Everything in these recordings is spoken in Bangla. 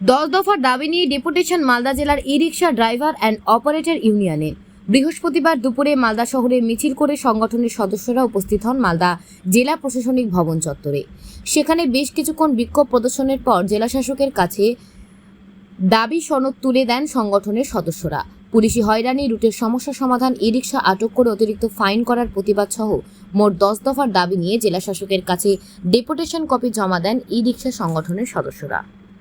দশ দফার দাবি নিয়ে ডেপুটেশন মালদা জেলার e rickshaw driver and operator ইউনিয়নে। বৃহস্পতিবার দুপুরে মালদা শহরে মিছিল করে সংগঠনের সদস্যরা উপস্থিত হন মালদা জেলা প্রশাসনিক ভবন চত্বরে। সেখানে বেশ কিছুক্ষণ বিক্ষোভ প্রদর্শনের পর জেলা শাসকের কাছে দাবি সনদ তুলে দেন সংগঠনের সদস্যরা। পুলিশি হয়রানি, রুটের সমস্যা সমাধান ই রিক্সা আটক করে অতিরিক্ত ফাইন করার প্রতিবাদ সহ মোট দশ দফার দাবি নিয়ে জেলা শাসকের কাছে ডেপুটেশন কপি জমা দেন ই রিক্সা সংগঠনের সদস্যরা।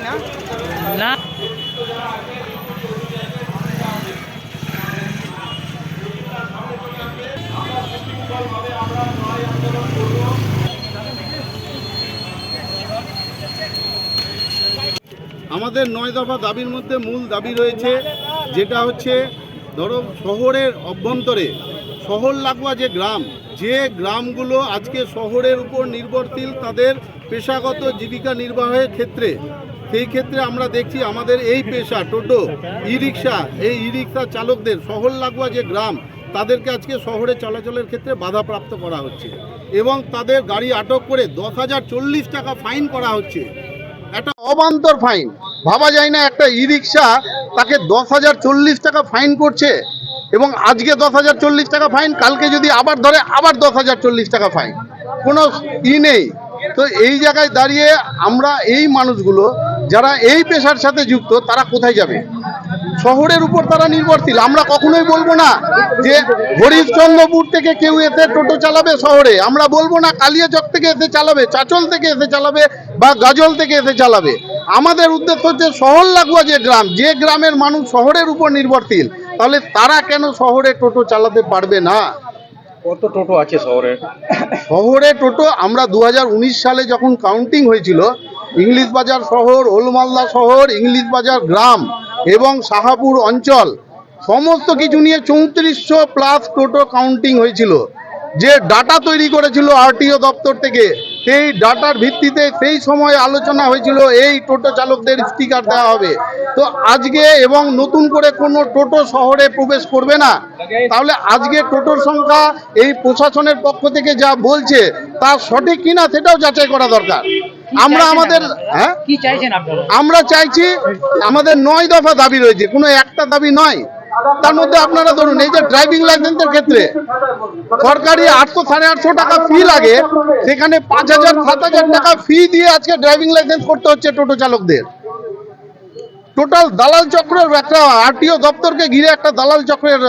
না? না। আমাদের নয় দফা দাবির মধ্যে মূল দাবি রয়েছে যেটা হচ্ছে ধরো শহরের অভ্যন্তরে শহর লাগোয়া যে গ্রাম যে গ্রামগুলো আজকে শহরের উপর নির্ভরশীল তাদের পেশাগত জীবিকা নির্বাহের ক্ষেত্রে সেই ক্ষেত্রে আমরা দেখছি আমাদের এই পেশা, টোটো ই রিক্সা এই ই রিক্সা চালকদের শহর লাগোয়া যে গ্রাম, তাদেরকে আজকে শহরে চলাচলের ক্ষেত্রে বাধাপ্রাপ্ত করা হচ্ছে। এবং তাদের গাড়ি আটক করে দশ হাজার চল্লিশ টাকা ফাইন করা হচ্ছে। একটা অবান্তর ফাইন। ভাবা যায় না একটা ই রিক্সা তাকে দশ হাজার চল্লিশ টাকা ফাইন করছে এবং আজকে দশ হাজার চল্লিশ টাকা ফাইন, কালকে যদি আবার ধরে, আবার দশ হাজার চল্লিশ টাকা ফাইন। কোনো ই নেই। তো এই জায়গায় দাঁড়িয়ে আমরা এই মানুষগুলো, যারা এই পেশার সাথে যুক্ত, তারা কোথায় যাবে? শহরের উপর তারা নির্ভরশীল। আমরা কখনোই বলব না যে হরিশ্চন্দ্রপুর থেকে কেউ এসে টোটো চালাবে শহরে। আমরা বলব না কালিয়াচক থেকে এসে চালাবে, চাচল থেকে এসে চালাবে বা গাজল থেকে এসে চালাবে। আমাদের উদ্দেশ্য হচ্ছে শহর লাগোয়া যে গ্রাম, যে গ্রামের মানুষ শহরের উপর নির্ভরশীল, তাহলে তারা কেন শহরে টোটো চালাতে পারবে না? কত টোটো আছে শহরে? শহরে টোটো আমরা দু হাজার উনিশ সালে যখন কাউন্টিং হয়েছিল, ইংলিশ বাজার শহর, ওলমালদা শহর, ইংলিশ বাজার গ্রাম এবং সাহাপুর অঞ্চল, সমস্ত কিছু নিয়ে চৌত্রিশশো প্লাস টোটো কাউন্টিং হয়েছিল, যে ডাটা তৈরি করেছিল আরটিও দপ্তর থেকে। সেই ডাটার ভিত্তিতে সেই সময় আলোচনা হয়েছিল এই টোটো চালকদের স্টিকার দেওয়া হবে। তো আজকে এবং নতুন করে কোনো টোটো শহরে প্রবেশ করবে না তাহলে আজকে টোটোর সংখ্যা এই প্রশাসনের পক্ষ থেকে যা বলছে তা সঠিক কিনা সেটাও যাচাই করা দরকার। আমরা আমাদের হ্যাঁ? আমরা চাইছি আমাদের নয় দফা দাবি রয়েছে কোনো একটা দাবি নয়। তার মধ্যে আপনারা ধরুন এই যে ড্রাইভিং লাইসেন্সের ক্ষেত্রে সরকারি আটশো সাড়ে আটশো টাকা ফি লাগে সেখানে পাঁচ হাজার সাত হাজার টাকা ফি দিয়ে আজকে ড্রাইভিং লাইসেন্স করতে হচ্ছে টোটো চালকদের। টোটাল দালাল চক্রের একটা আরটিও দপ্তরকে ঘিরে একটা দালাল চক্রের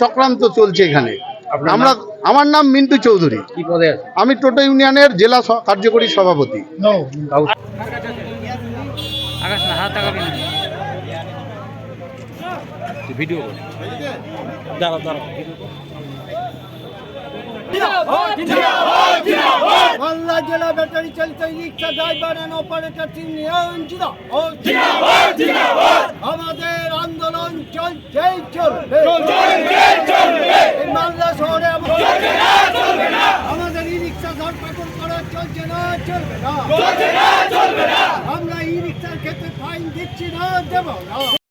চক্রান্ত চলছে এখানে। আমরা আমার নাম মিন্টু চৌধুরী। আমি টোটো ইউনিয়নের জেলা স- কার্যকরী সভাপতি। ভিডিও দাঁড়াও দাঁড়াও। মালদা জেলা ব্যাটারি চালিত রিক্সা ড্রাইভার অপারেটর আমাদের আন্দোলন চলছেই চলবে। মালদা শহরে আমাদের- আমাদের ই রিক্সা ধরপাকড় করা চলছে না চলবে না। আমরা ই রিক্সার ক্ষেত্রে ফাইন দিচ্ছি না দেব না।